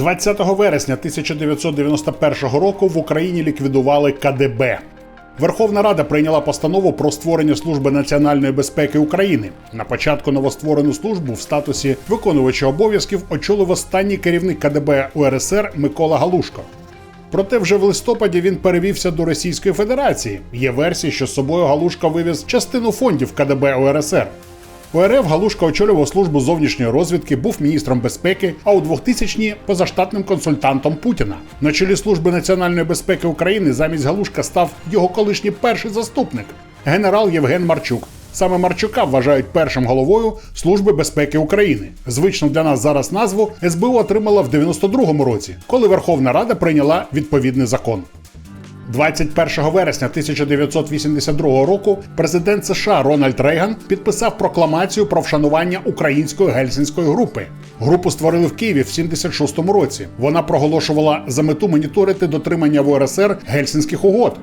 20 вересня 1991 року в Україні ліквідували КДБ. Верховна Рада прийняла постанову про створення служби національної безпеки України. На початку новостворену службу в статусі виконувача обов'язків очолив останній керівник КДБ УРСР Микола Галушко. Проте вже в листопаді він перевівся до Російської Федерації. Є версії, що з собою Галушка вивіз частину фондів КДБ УРСР. У РФ Галушка очолював службу зовнішньої розвідки, був міністром безпеки, а у 2000-ні – позаштатним консультантом Путіна. На чолі служби національної безпеки України замість Галушка став його колишній перший заступник генерал Євген Марчук. Саме Марчука вважають першим головою Служби безпеки України. Звичну для нас зараз назву СБУ отримала в 92-му році, коли Верховна Рада прийняла відповідний закон. 21 вересня 1982 року президент США Рональд Рейган підписав прокламацію про вшанування української гельсінської групи. Групу створили в Києві в 76-му році. Вона проголошувала за мету моніторити дотримання в УРСР гельсінських угод.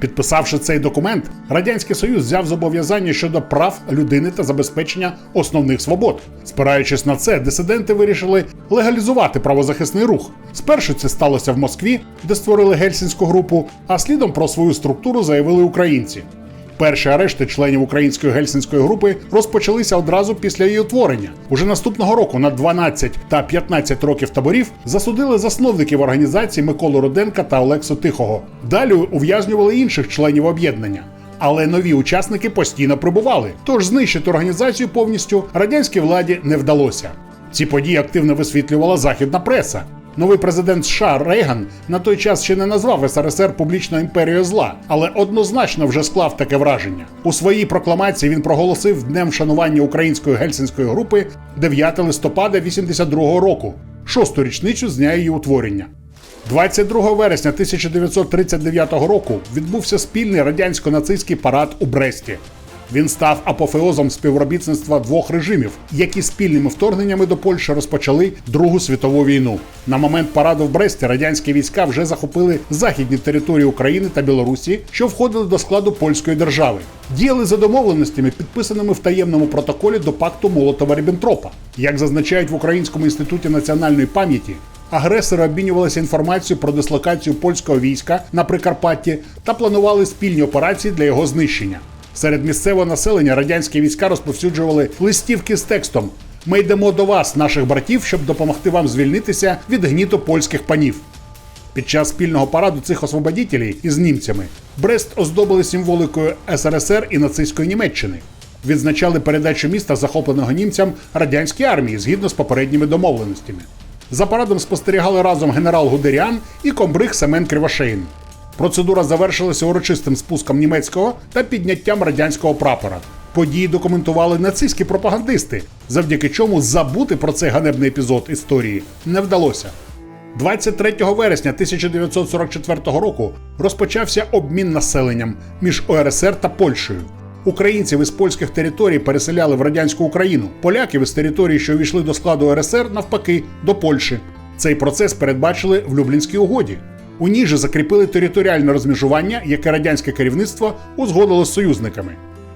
Підписавши цей документ, радянський союз взяв зобов'язання щодо прав людини та забезпечення основних свобод. Спираючись на це, дисиденти вирішили легалізувати правозахисний рух. Спершу це сталося в Москві, де створили гельсінську групу, а слідом про свою структуру заявили українці. Перші арешти членів української гельсінської групи розпочалися одразу після її утворення. Уже наступного року на 12 та 15 років таборів засудили засновників організації Миколу Руденка та Олексу Тихого. Далі ув'язнювали інших членів об'єднання. Але нові учасники постійно прибували, тож знищити організацію повністю радянській владі не вдалося. Ці події активно висвітлювала західна преса. Новий президент США Рейган на той час ще не назвав СРСР публічною імперією зла, але однозначно вже склав таке враження. У своїй прокламації він проголосив днем вшанування української гельсінської групи 9 листопада 82 року, шосту річницю з дня її утворення. 22 вересня 1939 року відбувся спільний радянсько-нацистський парад у Бресті. Він став апофеозом співробітництва двох режимів, які спільними вторгненнями до Польщі розпочали Другу світову війну. На момент параду в Бресті радянські війська вже захопили західні території України та Білорусі, що входили до складу польської держави. Діяли за домовленостями, підписаними в таємному протоколі до пакту Молотова Ріббентропа. Як зазначають в Українському інституті національної пам'яті, Агресори обмінювалися інформацією про дислокацію польського війська на Прикарпатті та планували спільні операції для його знищення. Серед місцевого населення радянські війська розповсюджували листівки з текстом: Ми йдемо до вас, наших братів, щоб допомогти вам звільнитися від гніту польських панів. Під час спільного параду цих освободітелів із німцями Брест оздобили символикою СРСР і нацистської Німеччини. Відзначали передачу міста, захопленого німцям радянській армії згідно з попередніми домовленостями. За парадом спостерігали разом генерал Гудеріан і комбриг Семен Кривошеїн. Процедура завершилася урочистим спуском німецького та підняттям радянського прапора. Події документували нацистські пропагандисти, завдяки чому забути про цей ганебний епізод історії не вдалося. 23 вересня 1944 року розпочався обмін населенням між ОРСР та Польщею. Українців із польських територій переселяли в радянську Україну, поляків із територій, що увійшли до складу РСР, навпаки, до Польщі. Цей процес передбачили в Люблінській угоді. У ній же закріпили територіальне розмежування, яке радянське керівництво узгодило з союзниками.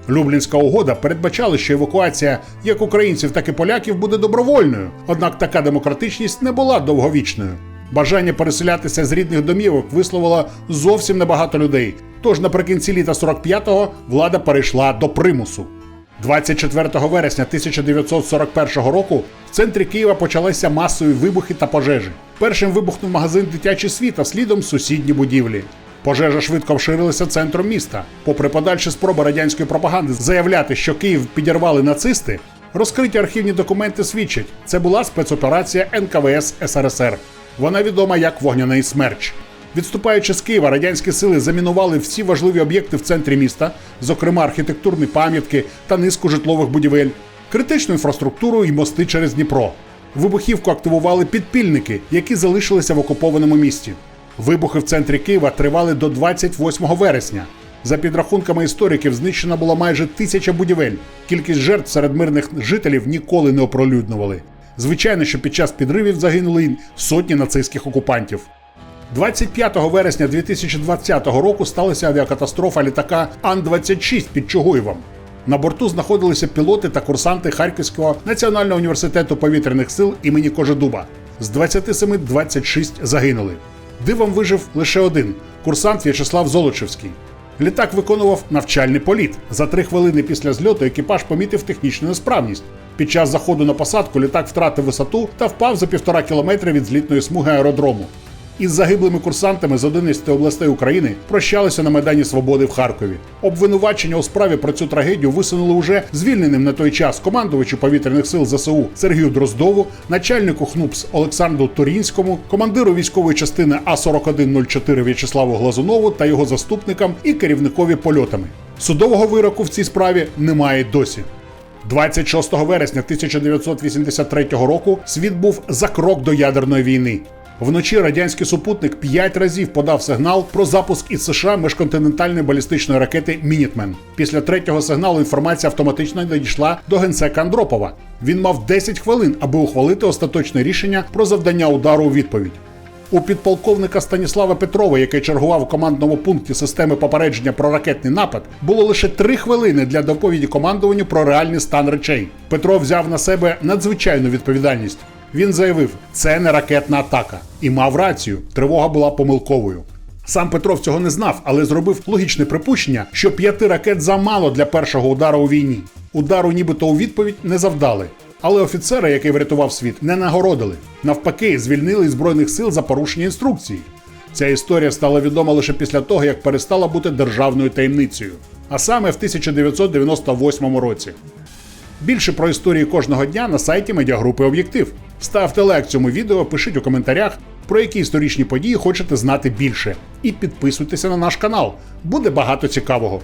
Люблінська угода передбачала, що евакуація як українців, так і поляків буде добровольною. Однак така демократичність не була довговічною. Бажання переселятися з рідних домівок висловило зовсім небагато людей. Тож наприкінці літа 45-го влада перейшла до примусу. 24 вересня 1941 року в центрі Києва почалися масові вибухи та пожежі. Першим вибухнув магазин Дитячий світ, а слідом сусідні будівлі. Пожежа швидко вширилася центром міста. Попри подальші спроби радянської пропаганди заявляти, що Київ підірвали нацисти, розкриті архівні документи свідчать, це була спецоперація НКВС СРСР. Вона відома як вогняний смерч. Відступаючи з Києва, радянські сили замінували всі важливі об'єкти в центрі міста, зокрема архітектурні пам'ятки та низку житлових будівель, критичну інфраструктуру і мости через Дніпро. Вибухівку активували підпільники, які залишилися в окупованому місті. Вибухи в центрі Києва тривали до 28 вересня. За підрахунками істориків, знищено було майже тисяча будівель. Кількість жертв серед мирних жителів ніколи не оприлюднювали. Звичайно, що під час підривів загинули сотні нацистських окупантів. 25 вересня 2020 року сталася авіакатастрофа літака Ан-26 під Чугуєвом. На борту знаходилися пілоти та курсанти Харківського національного університету повітряних сил імені Кожедуба. З 27 – 26 загинули. Дивом вижив лише один курсант В'ячеслав Золочевський. Літак виконував навчальний політ. За три хвилини після зльоту екіпаж помітив технічну несправність. Під час заходу на посадку літак втратив висоту та впав за півтора кілометри від злітної смуги аеродрому. Із загиблими курсантами з 11 областей України прощалися на Майдані Свободи в Харкові. Обвинувачення у справі про цю трагедію висунули уже звільненим на той час командувачу повітряних сил ЗСУ Сергію Дроздову, начальнику ХНУПС Олександру Турінському, командиру військової частини А4104 В'ячеславу Глазунову та його заступникам і керівникові польотами. Судового вироку в цій справі немає досі. 26 вересня 1983 року світ був за крок до ядерної війни. Вночі радянський супутник п'ять разів подав сигнал про запуск із США міжконтинентальної балістичної ракети Мінітмен. Після третього сигналу інформація автоматично надійшла до генсека Андропова. Він мав 10 хвилин, аби ухвалити остаточне рішення про завдання удару у відповідь. У підполковника Станіслава Петрова, який чергував у командному пункті системи попередження про ракетний напад, було лише три хвилини для доповіді командуванню про реальний стан речей. Петро взяв на себе надзвичайну відповідальність. Він заявив, це не ракетна атака, і мав рацію. Тривога була помилковою. Сам Петров цього не знав, але зробив логічне припущення, що п'яти ракет замало для першого удару у війні. Удару нібито у відповідь не завдали. Але офіцера, який врятував світ, не нагородили. Навпаки, звільнили із збройних сил за порушення інструкції. Ця історія стала відома лише після того, як перестала бути державною таємницею, а саме в 1998 році. Більше про історії кожного дня на сайті медіагрупи Об'єктив. Ставте лайк цьому відео, пишіть у коментарях, про які історичні події хочете знати більше. І підписуйтеся на наш канал. Буде багато цікавого.